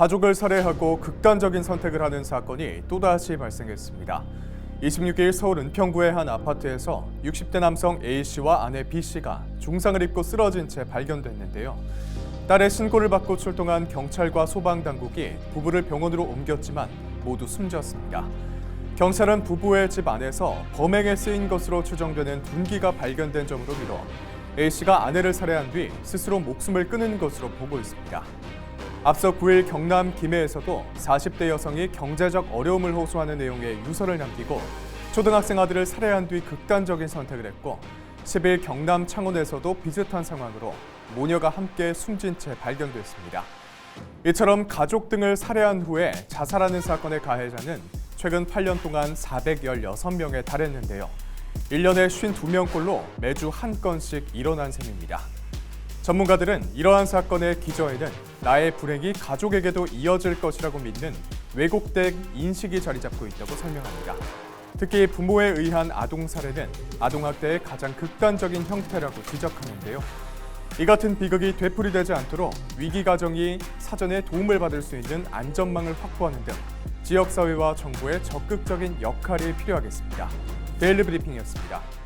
가족을 살해하고 극단적인 선택을 하는 사건이 또다시 발생했습니다. 26일 서울 은평구의 한 아파트에서 60대 남성 A씨와 아내 B씨가 중상을 입고 쓰러진 채 발견됐는데요. 딸의 신고를 받고 출동한 경찰과 소방당국이 부부를 병원으로 옮겼지만 모두 숨졌습니다. 경찰은 부부의 집 안에서 범행에 쓰인 것으로 추정되는 둔기가 발견된 점으로 미뤄 A씨가 아내를 살해한 뒤 스스로 목숨을 끊은 것으로 보고 있습니다. 앞서 9일 경남 김해에서도 40대 여성이 경제적 어려움을 호소하는 내용의 유서를 남기고 초등학생 아들을 살해한 뒤 극단적인 선택을 했고 10일 경남 창원에서도 비슷한 상황으로 모녀가 함께 숨진 채 발견됐습니다. 이처럼 가족 등을 살해한 후에 자살하는 사건의 가해자는 최근 8년 동안 416명에 달했는데요. 1년에 52명꼴로 매주 한 건씩 일어난 셈입니다. 전문가들은 이러한 사건의 기저에는 나의 불행이 가족에게도 이어질 것이라고 믿는 왜곡된 인식이 자리 잡고 있다고 설명합니다. 특히 부모에 의한 아동 살해는 아동 학대의 가장 극단적인 형태라고 지적하는데요. 이 같은 비극이 되풀이되지 않도록 위기 가정이 사전에 도움을 받을 수 있는 안전망을 확보하는 등 지역 사회와 정부의 적극적인 역할이 필요하겠습니다. 데일리 브리핑이었습니다.